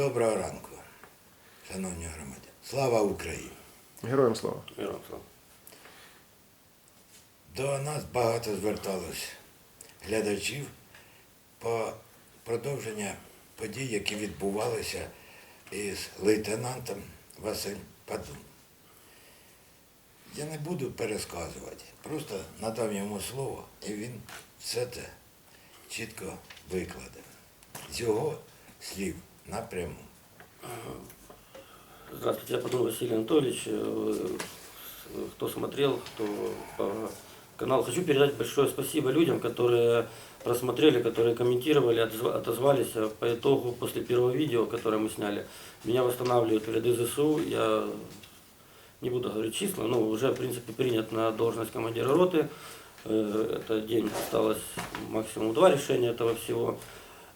Доброго ранку, шановні громадяни. Слава Україні! Героям слава. Героям слава. До нас багато зверталось глядачів по продовження подій, які відбувалися із лейтенантом Василь Падун. Я не буду пересказувати, просто надам йому слово, і він все це чітко викладе. З його слів напряму. Здравствуйте, я Падун Василий Анатольевич. Э, Кто смотрел, кто по каналу. Хочу передать большое спасибо людям, которые просмотрели, которые комментировали, отозвались по итогу после первого видео, которое мы сняли. Меня восстанавливают в ряды ЗСУ. Я не буду говорить числа, но уже, в принципе, принят на должность командира роты. Э, Это день осталось максимум два решения этого всего.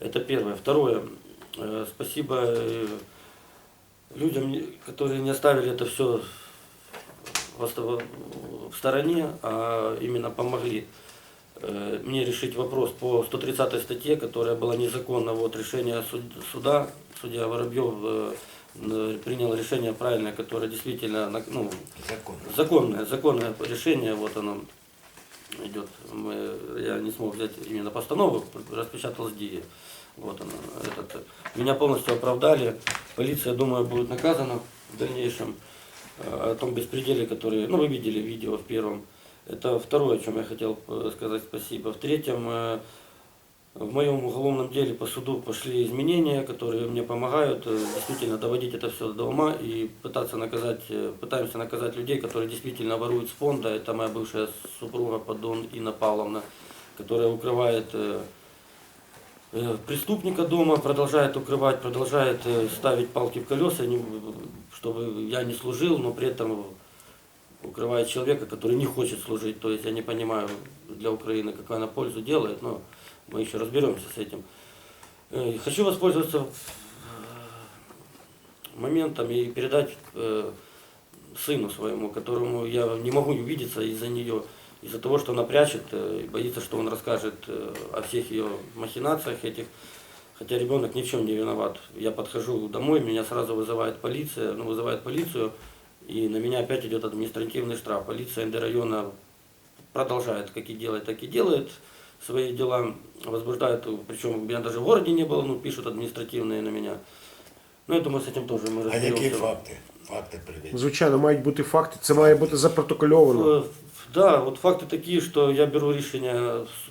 Это первое. Второе. Э, Спасибо э, людям, которые не оставили это все в стороне, а именно помогли э, мне решить вопрос по 130 статье, которая была незаконна. Вот решение суд- суда, судья Воробьев принял решение правильное, которое действительно ну, Закон. законное, законное решение, вот оно идет. Мы- я не смог взять именно постанову, распечатал с ДИИ. Вот оно. Этот, меня полностью оправдали. Полиция, думаю, будет наказана в дальнейшем. Э, О том беспределе, который, ну, вы видели видео в первом. Это второе, о чем я хотел э, сказать спасибо. В третьем, э, в моем уголовном деле по суду пошли изменения, которые мне помогают э, действительно доводить это все до ума и пытаться наказать, э, пытаемся наказать людей, которые действительно воруют с фонда. Это моя бывшая супруга Подон Инна Павловна, которая укрывает э, преступника дома, продолжает укрывать, продолжает ставить палки в колеса, чтобы я не служил, но при этом укрывает человека, который не хочет служить. То есть я не понимаю для Украины, какая она пользу делает, но мы еще разберемся с этим. Э, Хочу воспользоваться э, моментом и передать э, сыну своему, которому я не могу увидеться из-за нее, из-за того, что она прячет, и боится, что он расскажет о всех ее махинациях этих. Хотя ребенок ни в чем не виноват. Я подхожу домой, меня сразу вызывает полиция, ну, вызывает полицию, и на меня опять идет административный штраф. Полиция НД района продолжает, как и делает, так и делает свои дела, возбуждает, причем у меня даже в городе не было, ну, пишут административные на меня. Ну, я думаю, с этим тоже мы А разберемся. які факти? Факти приведіть. Звичайно, мають бути факти. Це має бути запротокольовано. Э, Да, вот факты такие, что я беру решение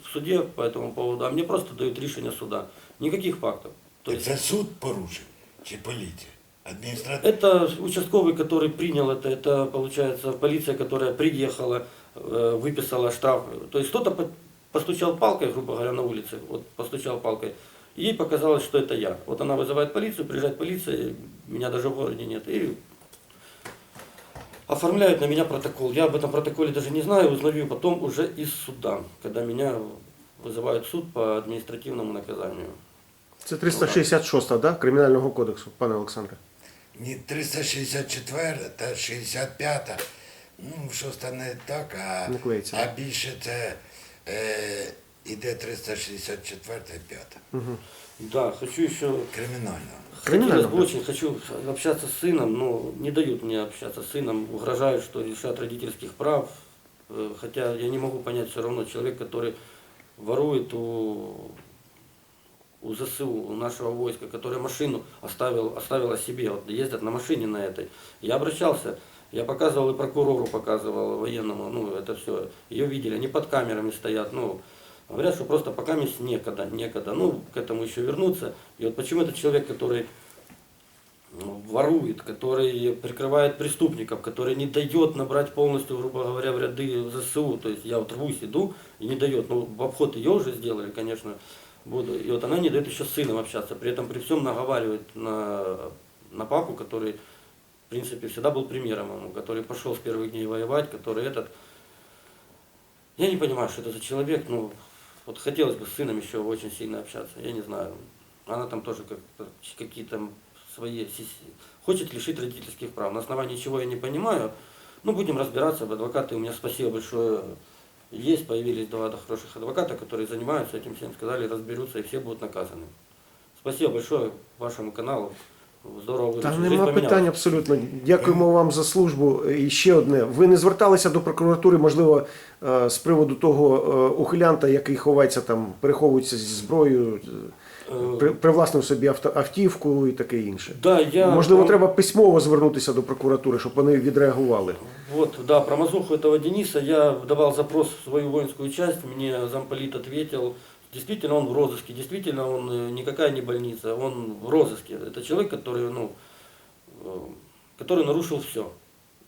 в суде по этому поводу, а мне просто дают решение суда. Никаких фактов. То есть Це суд порушив чи поліція? Адміністративна? это участковый, который принял это, это получается полиция, которая приехала, э, выписала штраф. То есть кто-то по- постучал палкой, грубо говоря, на улице, вот постучал палкой, и ей показалось, что это я. Вот она вызывает полицию, приезжает полиция, меня даже в городе нет, и оформляют на меня протокол. Я об этом протоколе даже не знаю, узнаю потом уже из суда, когда меня вызывают в суд по административному наказанию. Це 366 да, Кримінального кодексу, пане Олександре. Ні 364 та 65. Ну, щось там не так, а, Не клеїться. а більше це е, іде 364 і 5. Да, хочу еще Кримінально. Криминально, Хотелось бы очень, хочу общаться с сыном, но не дают мне общаться с сыном, угрожают, что лишат родительских прав. Э, Хотя я не могу понять все равно, человек, который ворует у, у ЗСУ, у нашего войска, который машину оставил, оставил о себе, вот ездят на машине на этой. Я обращался, я показывал и прокурору показывал, военному, ну это все, ее видели, они под камерами стоят, ну, Говорят, что просто пока мест некогда, некогда. Ну, к этому еще вернуться. И вот почему этот человек, который ну, ворует, который прикрывает преступников, который не дает набрать полностью, грубо говоря, в ряды ЗСУ. То есть я вот рвусь, иду и не дает. Ну, в обход ее уже сделали, конечно, буду. И вот она не дает еще с сыном общаться. При этом при всем наговаривает на, на папу, который, принципе, всегда был примером ему, который пошел с первых дней воевать, который этот... Я не понимаю, что это за человек, ну, вот хотелось бы с сыном еще очень сильно общаться, я не знаю. Она там тоже как какие-то свои... Хочет лишить родительских прав. На основании чего я не понимаю. Ну, будем разбираться. Адвокаты у меня, спасибо большое, есть. Появились два хороших адвоката, которые занимаются этим всем. Сказали, разберутся, и все будут наказаны. Спасибо большое вашему каналу. Здорово Та нема поменялась. питань абсолютно. Дякуємо вам за службу. І ще одне. Ви не зверталися до прокуратури, можливо, е, з приводу того е, ухилянта, який ховається там, переховується зі зброєю, Е, при- привласнив собі авто- автівку і таке інше. Да, я... Можливо, прям- треба письмово звернутися до прокуратури, щоб вони відреагували. Вот, да, про мазуху этого Дениса я давал запрос в свою воинскую часть, мне замполит ответил, действительно он в розыске, действительно он э, никакая не больница, он в розыске. Это человек, который, ну, э, который нарушил все.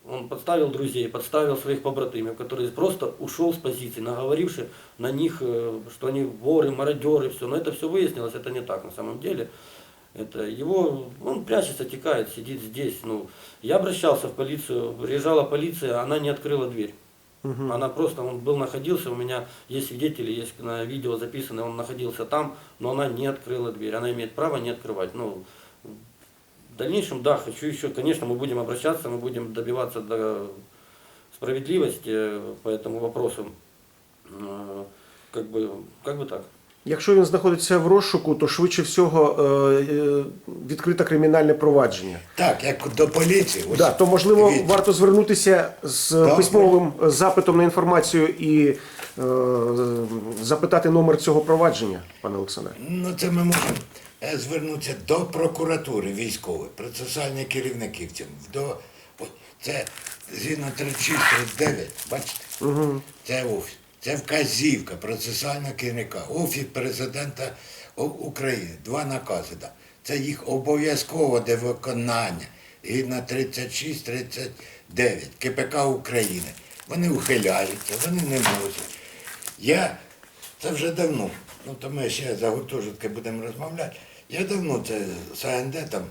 Он подставил друзей, подставил своих побратимов, который просто ушел с позиции, наговоривши на них, э, что они воры, мародеры, все. Но это все выяснилось, это не так на самом деле. Это его, он прячется, текает, сидит здесь. Ну, я обращался в полицию, приезжала полиция, она не открыла дверь. Она просто, он был, находился, у меня есть свидетели, есть на видео записано, он находился там, но она не открыла дверь. Она имеет право не открывать. Ну, в дальнейшем, да, хочу еще, конечно, мы будем обращаться, мы будем добиваться до справедливости э, по этому вопросу. Э, Как бы, как бы так. Якщо він знаходиться в розшуку, то швидше всього е, е, відкрите кримінальне провадження. Так, як до поліції. ось Да, то можливо дивіться. варто звернутися з Да. письмовим запитом на інформацію і е, запитати номер цього провадження, пане Олександре. Ну, це ми можемо е, звернутися до прокуратури військової, процесуальних керівників цьому. До, це згідно 3639, бачите? Угу. Це офіс. Це вказівка процесуального керівника, офіс президента України. Два накази. Да. Це їх обов'язково де виконання. Згідно 36-39 КПК України. Вони ухиляються, вони не можуть. Я це вже давно. Ну то ми ще за гуртожитки будемо розмовляти. Я давно це з АНД там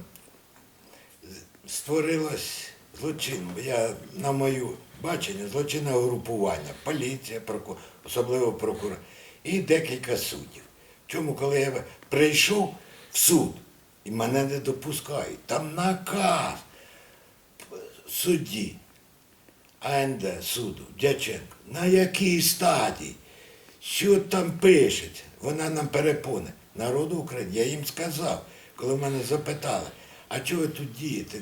створилось злочин. Я на мою бачення злочинне групування, поліція, проку... особливо прокурор, і декілька суддів. Чому, коли я прийшов в суд і мене не допускають, там наказ судді АНД суду Дяченко, на якій стадії, що там пишеться, вона нам перепоне. Народу України, я їм сказав, коли мене запитали, а чого ви тут дієте?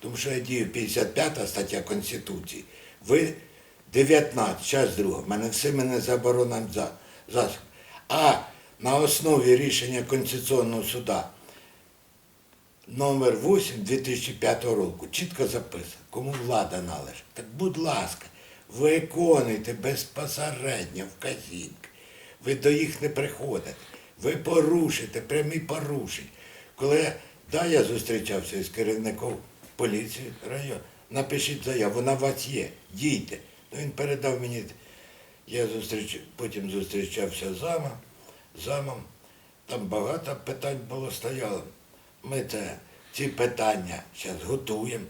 Тому що я дію 55 стаття Конституції. Ви 19, час друга. Мене все мене заборонено за, засіб. А на основі рішення Конституційного суда номер 8 2005 року чітко записано, кому влада належить. Так будь ласка, виконуйте безпосередньо вказівки. Ви до їх не приходите. Ви порушите прямі порушення. Коли да, я зустрічався із керівником поліції району, напишіть заяву, вона у вас є, дійте. Ну, він передав мені, я зустріч, потім зустрічався з замом, замом, там багато питань було стояло. Ми це, ці питання зараз готуємо.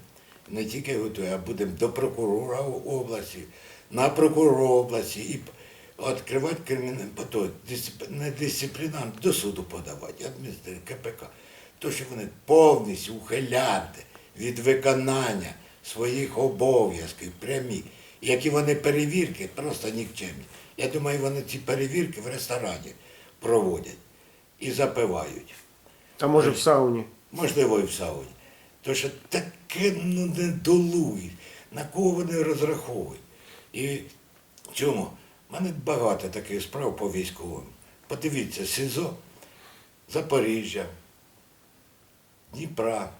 Не тільки готуємо, а будемо до прокурора області, на прокурора області і відкривати кримінальне, потім дисцип- не дисциплінарно, до суду подавати, адміністрацію КПК. То, що вони повністю ухилянти від виконання своїх обов'язків прямі, які вони перевірки, просто нікчемні. Я думаю, вони ці перевірки в ресторані проводять і запивають А може в сауні? можливо, і в сауні. То що таке ну, не долують, на кого вони розраховують. І чому? У мене багато таких справ по військовим. Подивіться, СИЗО, Запоріжжя, Дніпра,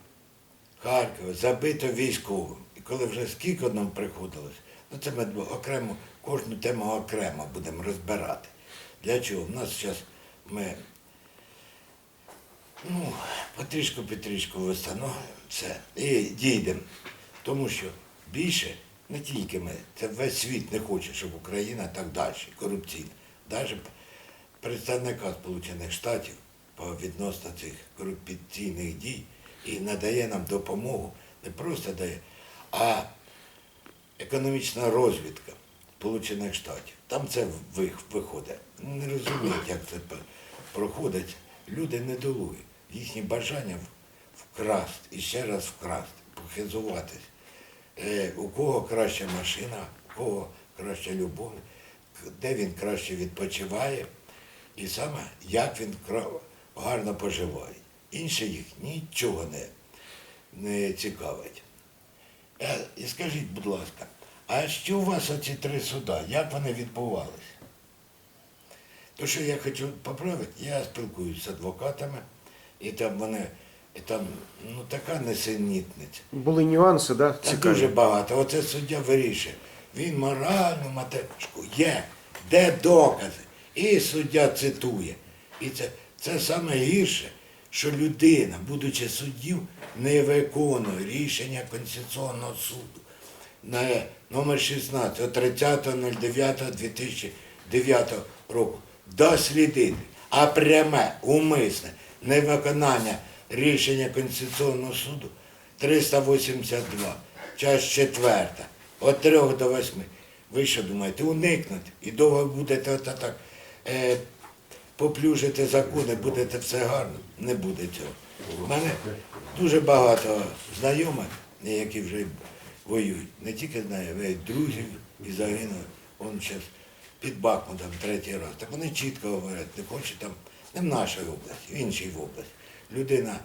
Харкова, забито військовим. І коли вже скільки нам приходилось, ну це ми окремо, кожну тему окремо будемо розбирати. Для чого? У нас зараз ми Ну, потрішку потрішку вистану, все. І дійдемо. Тому що більше не тільки ми, це весь світ не хоче, щоб Україна так далі, корупційна. Навіть представника Сполучених Штатів по відносно цих корупційних дій і надає нам допомогу, не просто дає, а економічна розвідка Сполучених Штатів. Там це виходить. Не розуміють, як це проходить. Люди недолугі. Їхні бажання вкрасти і ще раз вкрасти, похизуватись. Е, у кого краща машина, у кого краща любов, де він краще відпочиває, і саме як він гарно поживає. Інше їх нічого не не цікавить. Е, І скажіть, будь ласка, а що у вас оці три суда? Як вони відбувалися? То, що я хочу поправити, я спілкуюся з адвокатами, і там вони, і там ну, така несенітниця. Були нюанси, да? Та Цікаві. дуже багато. Оце суддя вирішує. Він морально матершку. Є, де докази. І суддя цитує. І це, це саме гірше, що людина, будучи суддів, не виконує рішення Конституційного суду на номер 16 от 30.09.2009 року дослідити, а пряме, умисне невиконання рішення Конституційного суду 382, час 4, від 3 до 8. Ви що думаєте, уникнути і довго будете от так е, поплюжити закони, будете все гарно? Не буде цього. У мене дуже багато знайомих, які вже воюють. Не тільки знаю, а й друзів і загинули. Он зараз під Бахмутом третій раз. Так вони чітко говорять, не хоче там, не в нашій області, в іншій області. Людина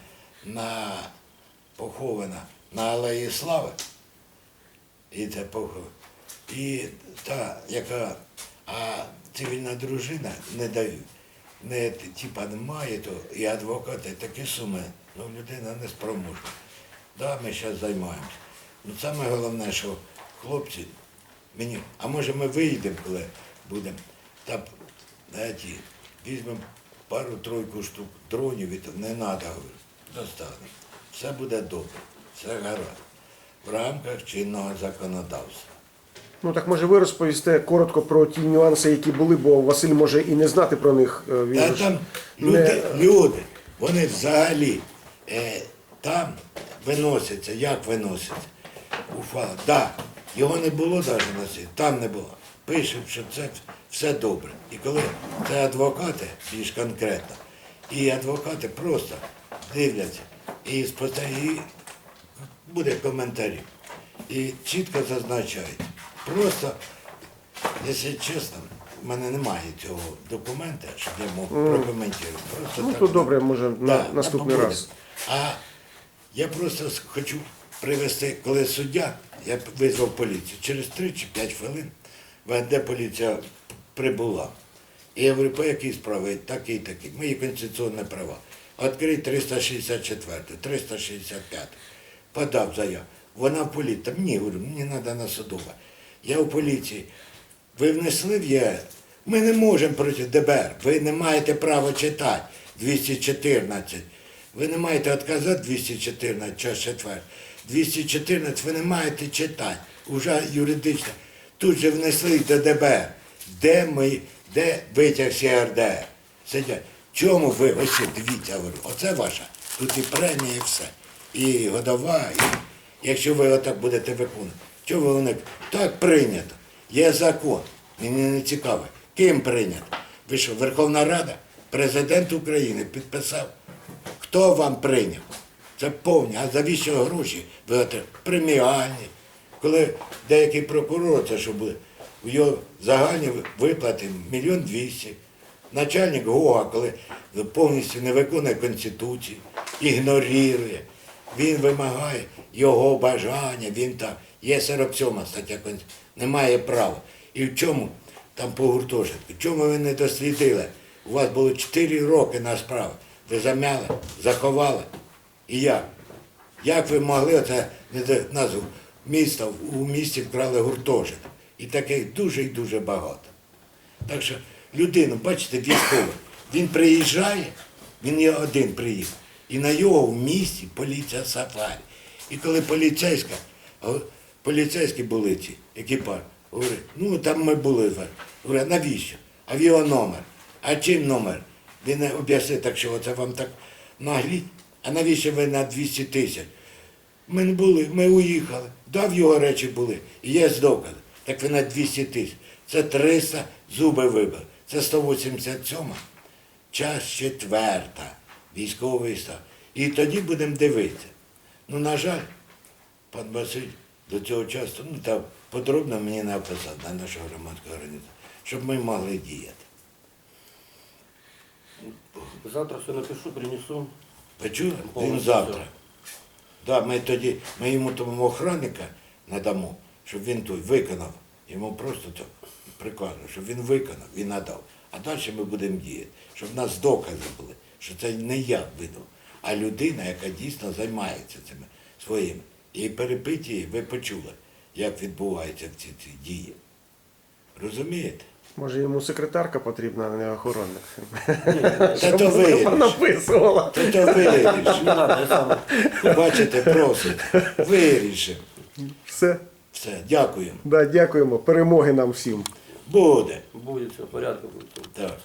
на, похована на Алеї Слави, і це похована. І та, яка, а цивільна дружина не дають. Не, типа немає, то і адвокати такі суми, ну людина не спроможна. Да, ми зараз займаємося. Ну саме головне, що хлопці мені, а може ми вийдемо, коли будемо, та знаєте, візьмемо пару-тройку штук дронів, і не треба, достанемо. Все буде добре, все гаразд. В рамках чинного законодавства. Ну так може ви розповісте коротко про ті нюанси, які були, бо Василь може і не знати про них. е, Він Та ж там не- люди, люди, вони взагалі е, там виносяться, як виносяться? Уфа, да, його не було навіть на світі, там не було. Пишуть, що це все добре. І коли це адвокати, більш конкретно, і адвокати просто дивляться і спостерігають, буде коментарі. І чітко зазначають. Просто, якщо чесно, в мене немає цього документа, щоб я мог прокоментувати. Просто Ну так то воно. добре, може на Да, наступний побудемо. раз. А я просто с- хочу привести, коли суддя, я визвав поліцію. Через 3 чи 5 хвилин ВНД поліція прибула. І я говорю, по якій справі? Такий, такий. Мої конституційні права. Відкрий 364, 365. Подав заяву. Вона в поліції. Та мені, говорю, мені треба на судове. Я у поліції. Ви внесли в ЄС? Ми не можемо проти ДБР. Ви не маєте права читати 214. Ви не маєте відказати 214, час 4. 214 ви не маєте читати. Уже юридично. Тут же внесли до ДБР. Де ми, де витяг СРДР? Сидять. Чому ви? Ось дивіться, говорю, оце ваша. Тут і премія, і все. І годова, і якщо ви отак будете виконувати. Чого вони? Так прийнято. Є закон. Мені не цікаво. Ким прийнято? Ви що, Верховна Рада? Президент України підписав. Хто вам прийняв? Це повні. А за що гроші ви отримали? Преміальні. Коли деякий прокурор, це що буде, у його загальні виплати мільйон двісті. Начальник ГОА, коли повністю не виконує Конституцію, ігнорує, він вимагає його бажання, він так. Є 47 стаття Конституції, немає права. І в чому там по гуртожитку? Чому ви не дослідили? У вас було 4 роки на справу. Ви замяли, заховали. І як? Як ви могли оце не назву міста у місті вкрали гуртожиток? І таких дуже і дуже багато. Так що людину, бачите, військовий, він приїжджає, він є один приїхав. І на його в місті поліція сафарі. І коли поліцейська, поліцейські були ці, екіпаж, говорить, ну там ми були. Говорить, навіщо? А в його номер. А чим номер? Він об'яснив, так що це вам так нагліть. А навіщо ви на 200 тисяч? Ми не були, ми уїхали. Да, в його речі були. І є докази. Так ви на 200 тисяч. Це 300 зуби вибили. Це 187. Час четверта. Військовий став. І тоді будемо дивитися. Ну, на жаль, пан Василь до цього часу, ну та подробно мені написав на нашу громадську організацію, щоб ми могли діяти. Завтра все напишу, принесу. Ви? Він завтра. Да, ми тоді, ми йому тому охранника надамо, щоб він той виконав. Йому просто так приказано, щоб він виконав і надав. А далі ми будемо діяти, щоб в нас докази були, що це не я видав, а людина, яка дійсно займається цими своїми. І перепиті, ви почули, як відбуваються ці, ці дії. Розумієте? Може йому секретарка потрібна, а не охоронник. Та то. Написувала. Та то виріш. Не надо, я сам. Бачите, просить. Вирішимо. Все. Все, дякую. Да, дякуємо. Перемоги нам всім. Буде. Будет все в порядке. Будет. Так.